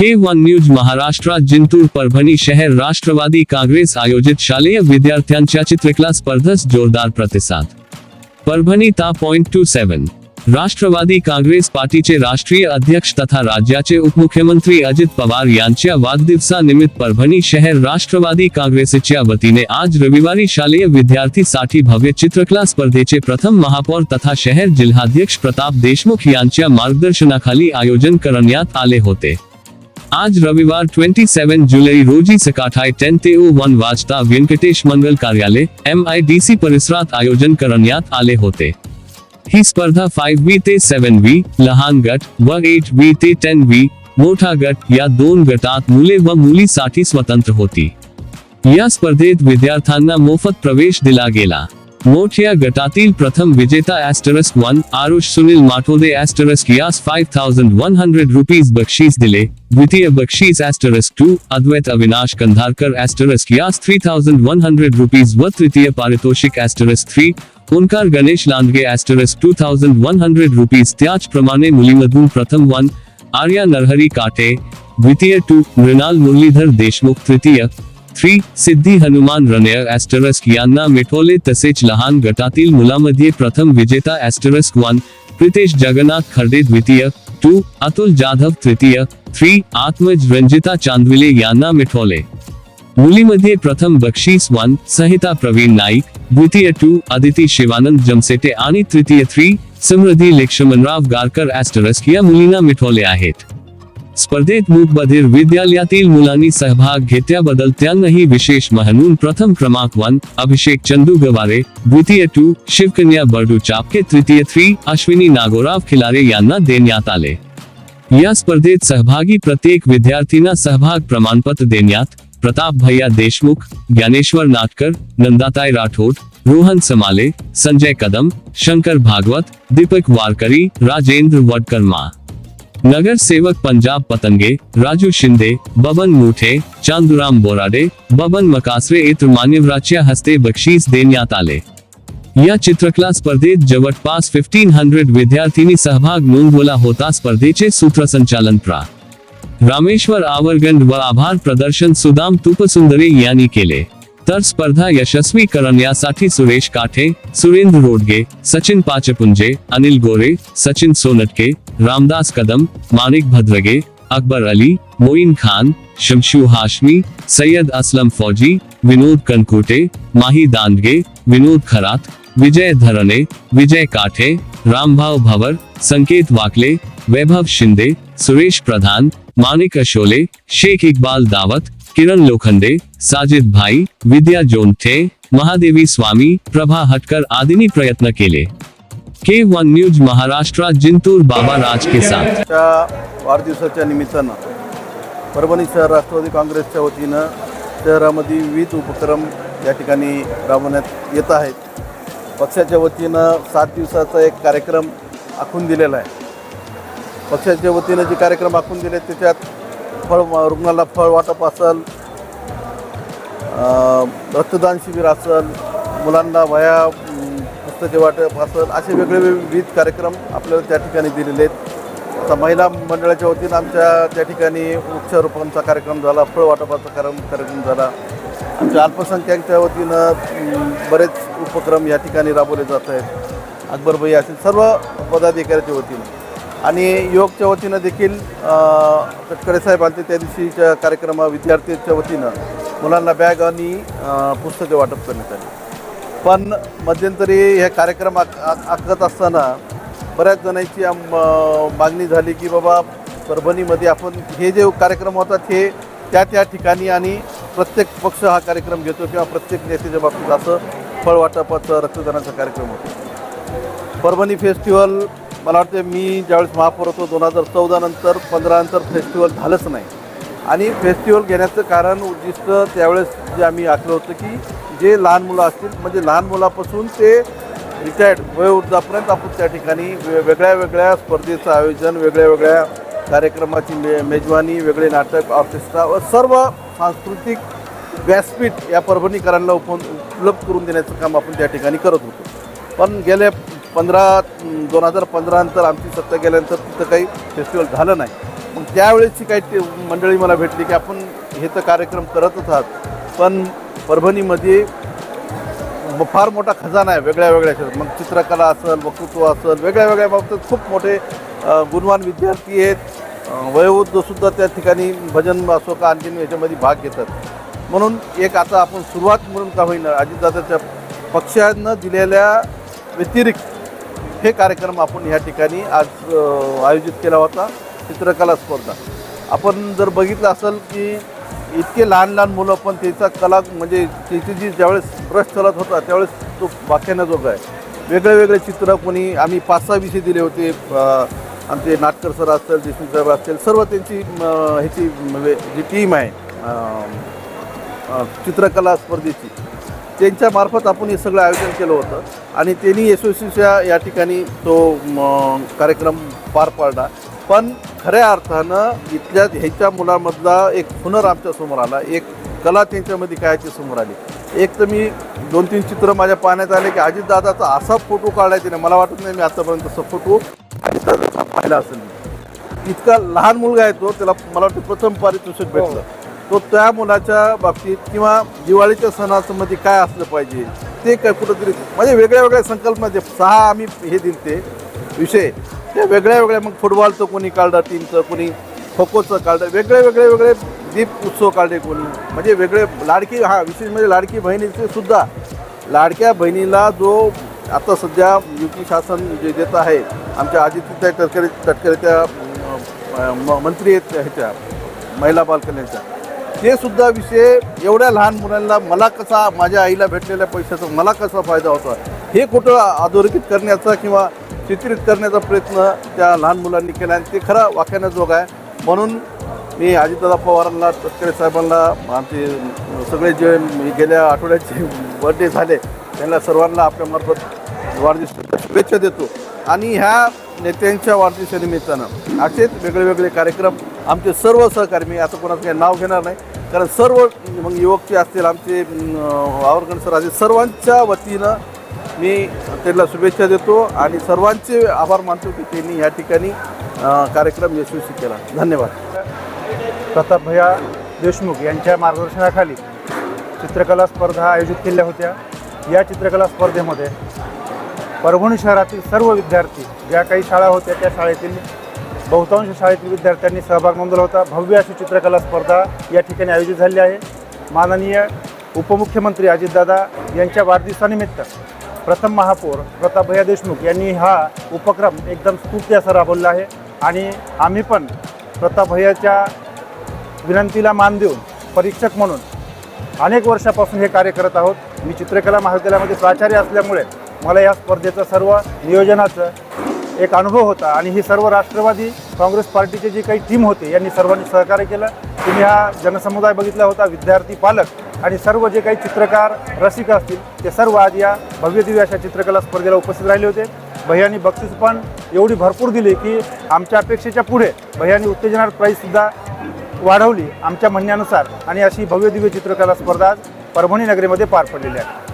के one news महाराष्ट्रात जिंतूर परभणी शहर राष्ट्रवादी काँग्रेस आयोजित शालेय विद्यार्थ्यांच्या चित्रकला स्पर्धेस जोरदार प्रतिसाद परभणी ता point two seven Rashtrawadi Congress पार्टीचे राष्ट्रीय अध्यक्ष तथा राज्याचे उपमुख्यमंत्री अजित पवार यांच्या वाढदिवसानिमित्त परभणी शहर राष्ट्रवादी काँग्रेसच्या वतीने आज रविवारी शालेय विद्यार्थीसाठी भव्य चित्रकला स्पर्धेचे प्रथम महापौर तथा शहर जिल्हाध्यक्ष प्रताप देशमुख यांच्या मार्गदर्शनाखाली आयोजन करण्यात आले होते आज रविवार 27 जुलै रोजी सकाठाय टेन ते ओ वन वाजता व्यंकटेश मंगल कार्यालय एम आय डी सी परिसरात आयोजन करण्यात आले होते. ही स्पर्धा फाईव्ह वी ते सेव्हन व्ही लहान गट व एट वी ते टेन व्ही मोठा गट या दोन गटात मुले व मुलीसाठी स्वतंत्र होती. या स्पर्धेत विद्यार्थ्यांना मोफत प्रवेश दिला गेला. मोठ्या गटातील प्रथम विजेता asterisk one Aarush Sunil Mathode asterisk यास five thousand one hundred rupees बक्षीस दिले. द्वितीय बक्षीस ॲस्टरस्क to Advait Avinash Kandharkar asterisk यास three thousand one hundred rupees व तृतीय पारितोषिक asterisk three Omkar Ganesh Landge asterisk two thousand one hundred rupees त्याचप्रमाणे मुलीमधून प्रथम वन आर्या नरहरी काटे द्वितीय टू मृणाल मुरलीधर देशमुख तृतीय थ्री सिद्धी हनुमान रणय ॲस्टरस्क यांना मिठवले तसेच लहान गटातील मुलामध्ये प्रथम विजेता ॲस्टरस्क वन प्रितेश जगन्नाथ खर्डे द्वितीय टू अतुल जाधव तृतीय थ्री आत्मज रंजिता चांदविले यांना मिठवले मुलीमध्ये प्रथम बक्षीस वन संहिता प्रवीण नाईक द्वितीय टू अदिती शिवानंद जमसेटे आणि तृतीय थ्री समृद्धी लक्ष्मणराव गारकर ॲस्टरस्क या मुलींना मिठवले आहेत. स्पर्धेत मूक बधीर विद्यालयातील मुलांनी सहभाग घेतल्याबद्दल त्यांनाही विशेष म्हणून प्रथम क्रमांक वन, अभिषेक चंदू गवारे, द्वितीय टू शिवकन्या बर्डू चापके, तृतीय थ्री अश्विनी नागोराव खिलारे यांना देण्यात आले. या स्पर्धेत सहभागी प्रत्येक विद्यार्थींना सहभाग प्रमाणपत्र देण्यात, प्रताप भैया देशमुख, ज्ञानेश्वर नाटकर, नंदाताई राठोड, रोहन समाले, संजय कदम, शंकर भागवत, दीपक वारकरी, राजेंद्र वडकर्मा नगर सेवक पंजाब पतंगे राजू शिंदे बबन मुठे चांदुराम बोराडे बबन मकासरे इतर मान्यवराच्या हस्ते बक्षीस देण्यात आले. या चित्रकला स्पर्धेत जवळपास फिफ्टीन हंड्रेड विद्यार्थ्यांनी सहभाग नोंदवला होता स्पर्धेचे सूत्रसंचालन प्रा. रामेश्वर आवरगंड व आभार प्रदर्शन सुदाम तुपसुंदरे यांनी केले. तर स्पर्धा यशस्वी करण्यासाठी सुरेश काठे सुरेंद्र रोडगे सचिन पाचपुंजे अनिल गोरे सचिन सोनटके रामदास कदम मानिक भद्रगे अकबर अली मोईन खान शमशू हाशमी सय्यद असलम फौजी विनोद कनकोटे माही दांडगे विनोद खरात विजय धरणे विजय काठे रामभाव भवर संकेत वाकले वैभव शिंदे सुरेश प्रधान मानिक अशोले शेख इकबाल दावत किरण लोखंडे साजिद भाई विद्या जोनथे महादेवी स्वामी प्रभा हटकर आदींनी प्रयत्न केले. के वन न्यूज महाराष्ट्रात जिंतूर बाबा राज के साथ. वाढदिवसाच्या निमित्तानं परभणी शहर राष्ट्रवादी काँग्रेसच्या वतीनं शहरामध्ये विविध उपक्रम या ठिकाणी राबवण्यात येत आहेत. पक्षाच्या वतीनं सात दिवसाचा एक कार्यक्रम आखून दिलेला आहे. पक्षाच्या वतीनं जे कार्यक्रम आखून दिले त्याच्यात फळ रुग्णाला फळ वाटप असेल रक्तदान शिबिर असेल मुलांना वया पुस्तके वाटप असेल असे वेगळे विविध कार्यक्रम आपल्याला त्या ठिकाणी दिलेले आहेत. आता महिला मंडळाच्या वतीनं आमच्या त्या ठिकाणी वृक्षारोपणचा कार्यक्रम झाला फळ वाटपाचा कार्यक्रम कार्यक्रम झाला. आमच्या अल्पसंख्याकच्या वतीनं बरेच उपक्रम या ठिकाणी राबवले जात आहेत. अकबरबाई असेल सर्व पदाधिकाऱ्याच्या वतीनं. आणि योगच्या वतीनं देखील अं, तटकरे त्या दिवशीच्या कार्यक्रमा विद्यार्थ्यांच्या वतीनं मुलांना बॅग आणि पुस्तके वाटप करण्यात आली. पण मध्यंतरी हे कार्यक्रम आक आखत असताना बऱ्याच जणांची मागणी झाली की बाबा परभणीमध्ये आपण हे जे कार्यक्रम होतात हे त्या त्या ठिकाणी आणि प्रत्येक पक्ष हा कार्यक्रम घेतो किंवा प्रत्येक नेत्याच्या बाबतीत असं फळवाटपाचं रक्तदानाचा कार्यक्रम होतो. परभणी फेस्टिवल मला वाटतं मी ज्यावेळेस महापौर होतो दोन हजार चौदा नंतर पंधरा नंतर फेस्टिवल झालंच नाही. आणि फेस्टिवल घेण्याचं कारण उद्दिष्ट त्यावेळेस जे आम्ही आखलं होतं की जे लहान मुलं असतील म्हणजे लहान मुलापासून ते रिटायर्ड वयोवृद्धापर्यंत आपण त्या ठिकाणी वे वेगळ्या वेगळ्या स्पर्धेचं आयोजन वेगळ्या वेगळ्या कार्यक्रमाची मे मेजवानी वेगळे नाटक ऑर्केस्ट्रा व सर्व सांस्कृतिक व्यासपीठ या परभणीकरांना उप उपलब्ध करून देण्याचं काम आपण त्या ठिकाणी करत होतो. पण गेल्या पंधरा दोन हजार पंधरानंतर आमची सत्ता गेल्यानंतर तिथं काही फेस्टिवल झालं नाही. मग त्यावेळेसची काही ते मंडळी मला भेटली की आपण हे तर कार्यक्रम करतच आहात. पण परभणीमध्ये फार मोठा खजाना आहे वेगळ्या वेगळ्या क्षेत्रात मग चित्रकला असेल वक्तृत्व असेल वेगळ्या वेगळ्या बाबतीत खूप मोठे गुणवान विद्यार्थी आहेत. वयोवृद्धसुद्धा त्या ठिकाणी भजन असो का आणखीन याच्यामध्ये भाग घेतात. म्हणून एक आता आपण सुरुवात म्हणून का होईना अजितदादाच्या पक्षानं दिलेल्या व्यतिरिक्त हे कार्यक्रम आपण ह्या ठिकाणी आज आयोजित केला होता. चित्रकला स्पर्धा. आपण जर बघितलं असेल की इतके लहान लहान मुलं पण त्याचा कला म्हणजे त्याची जी ज्यावेळेस ब्रश चालत होता त्यावेळेस तो वाक्यानं आहे वेगळे वेगळे चित्र कोणी आम्ही पाच सहा विषय दिले होते. आमचे नाटकर सर असतील देशमुख साहेब असतील सर्व त्यांची ह्याची म्हणजे जी टीम आहे चित्रकला स्पर्धेची. त्यांच्या मार्फत आपण हे सगळं आयोजन केलं होतं. आणि त्यांनी एसोसिएशनच्या या ठिकाणी तो कार्यक्रम पार पाडला. पण खऱ्या अर्थानं इथल्या ह्याच्या मुलामधला एक हुनर आमच्यासमोर आला. एक कला त्यांच्यामध्ये कायची समोर आली. एक तर मी दोन तीन चित्र माझ्या पाहण्यात आले की अजितदादाचा असा फोटो काढला तिने. मला वाटत नाही मी आतापर्यंत तसा फोटो अजितदादाचा पाहिला असेल. इतका लहान मुलगा आहे तो त्याला मला वाटतं प्रथम पारितोषिक भेटलं. तो त्या मुलाच्या बाबतीत किंवा दिवाळीच्या सणासंबंधी काय असलं पाहिजे ते काय कुठंतरी म्हणजे वेगळ्या वेगळ्या संकल्पना जे सहा आम्ही हे दिलते विषय. ते वेगळ्या वेगळ्या मग फुटबॉलचं कोणी काढलं टीमचं कोणी खो खोचं काढलं वेगळे वेगळे वेगळे दीप उत्सव काढले कोणी. म्हणजे वेगळे लाडकी हा विशेष म्हणजे लाडकी बहिणीचे सुद्धा लाडक्या बहिणीला जो आता सध्या युती शासन जे देत आहे आमच्या आदित्य तटकरे तटकरे त्या म- मंत्री आहेत ह्याच्या महिला बालकल्याणच्या ते सुद्धा विषय एवढ्या लहान मुलांना मला कसा माझ्या आईला भेटलेल्या पैशाचा मला कसा फायदा होता हे कुठं अधोरेखित करण्याचा किंवा चित्रित करण्याचा प्रयत्न त्या लहान मुलांनी केला आणि ते खरा वाक्यानाजोग आहे. म्हणून मी अजितदादा पवारांना तटकरे साहेबांना आमचे सगळे जे गेल्या आठवड्याचे बर्थडे झाले त्यांना सर्वांना आपल्यामार्फत वाढदिवसाच्या शुभेच्छा देतो. आणि ह्या नेत्यांच्या वाढदिवसानिमित्तानं असेच वेगळे वेगळे कार्यक्रम आमचे सर्व सहकारी मी आता कोणाचं काही नाव घेणार नाही कारण सर्व मग युवक जे असतील आमचे आवरगण सर असतील सर्वांच्या वतीनं मी त्यांना शुभेच्छा देतो आणि सर्वांचे आभार मानतो की त्यांनी या ठिकाणी कार्यक्रम यशस्वी केला. धन्यवाद. प्रताप भैया देशमुख यांच्या मार्गदर्शनाखाली चित्रकला स्पर्धा आयोजित केल्या होत्या. या चित्रकला स्पर्धेमध्ये परभणी शहरातील सर्व विद्यार्थी ज्या काही शाळा होत्या त्या शाळेतील बहुतांश शाळेतील विद्यार्थ्यांनी सहभाग नोंदवला होता. भव्य अशी चित्रकला स्पर्धा या ठिकाणी आयोजित झाली आहे. माननीय उपमुख्यमंत्री अजितदादा यांच्या वाढदिवसानिमित्त प्रथम महापौर प्रताप भैया देशमुख यांनी हा उपक्रम एकदम स्फूर्ती असा राबवला आहे. आणि आम्ही पण प्रताप भैयाच्या विनंतीला मान देऊन परीक्षक म्हणून अनेक वर्षापासून हे कार्य करत आहोत. मी चित्रकला महाविद्यालयामध्ये प्राचार्य असल्यामुळे मला या स्पर्धेचं सर्व नियोजनाचं एक अनुभव होता आणि ही सर्व राष्ट्रवादी काँग्रेस पार्टीची जी काही टीम होती यांनी सर्वांनी सहकार्य केलं. तुम्ही हा जनसमुदाय बघितला होता विद्यार्थी पालक आणि सर्व जे काही चित्रकार रसिक असतील ते सर्व आज या भव्य दिव्य अशा चित्रकला स्पर्धेला उपस्थित राहिले होते. भैयानी बक्षीस पण एवढी भरपूर दिली की आमच्या अपेक्षेच्या पुढे भैयानी उत्तेजनार प्राईजसुद्धा वाढवली आमच्या म्हणण्यानुसार. आणि अशी भव्य दिव्य चित्रकला स्पर्धा आज परभणी नगरीमध्ये पार पडलेली आहे.